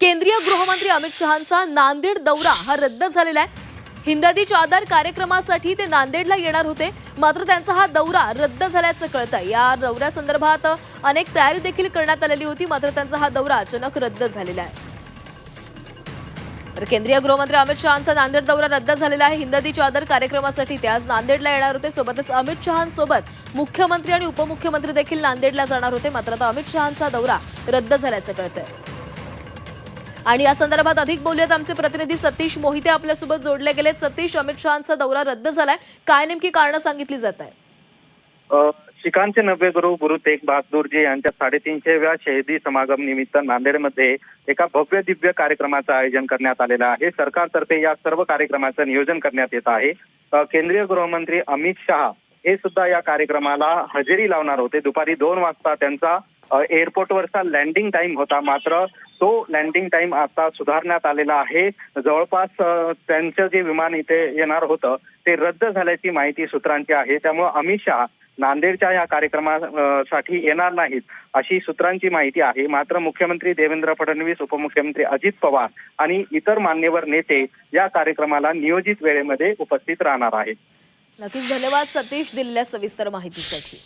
केंद्रीय गृहमंत्री अमित शहांचा नांदेड दौरा हा रद्द झालेला आहे. हिंदादी चादर कार्यक्रमासाठी ते नांदेडला येणार होते. मात्र त्यांचा हा दौरा रद्द झाल्याचं कळतंय. या दौऱ्यासंदर्भात अनेक तयारी देखील करण्यात आलेली होती मात्र त्यांचा हा दौरा अचानक रद्द झालेला आहे. तर केंद्रीय गृहमंत्री अमित शहांचा नांदेड दौरा रद्द झालेला आहे. हिंदी चादर कार्यक्रमासाठी ते आज नांदेडला येणार होते. सोबतच अमित शहांसोबत मुख्यमंत्री आणि उपमुख्यमंत्री देखील नांदेडला जाणार होते. मात्र आता अमित शहांचा दौरा रद्द झाल्याचं कळतंय. आणि या संदर्भात अधिक बोलूयात आमचे प्रतिनिधी सतीश मोहिते आपल्यासोबत जोडले गेले सतीश अमित शहांचा दौरा रद्द झालाय. काय नेमकी कारणं सांगितली जात आहेत? श्रीकांतचे शिखांचे गुरु गुरु तेग बहादूरजी यांच्या साडेतीनशेव्या शहीदी समागम निमित्त नांदेडमध्ये एका भव्य दिव्य कार्यक्रमाचं आयोजन करण्यात आलेलं आहे. सरकारतर्फे या सर्व कार्यक्रमाचं नियोजन करण्यात येत आहे. केंद्रीय गृहमंत्री अमित शहा हे सुद्धा या कार्यक्रमाला हजेरी लावणार होते. दुपारी दोन वाजता त्यांचा एअरपोर्टवरचा लँडिंग टाइम होता मात्र तो लँडिंग टाइम आता सुधारण्यात आलेला आहे. जवळपास त्यांचं जे विमान इथे येणार होतं ते रद्द झाल्याची माहिती सूत्रांची आहे. त्यामुळे अमित शहा नांदेडच्या या कार्यक्रमासाठी येणार नाहीत अशी सूत्रांची माहिती आहे. मात्र मुख्यमंत्री देवेंद्र फडणवीस उपमुख्यमंत्री अजित पवार आणि इतर मान्यवर नेते या कार्यक्रमाला नियोजित वेळेमध्ये उपस्थित राहणार आहेत. नक्कीच धन्यवाद सतीश दिलेल्या सविस्तर माहितीसाठी.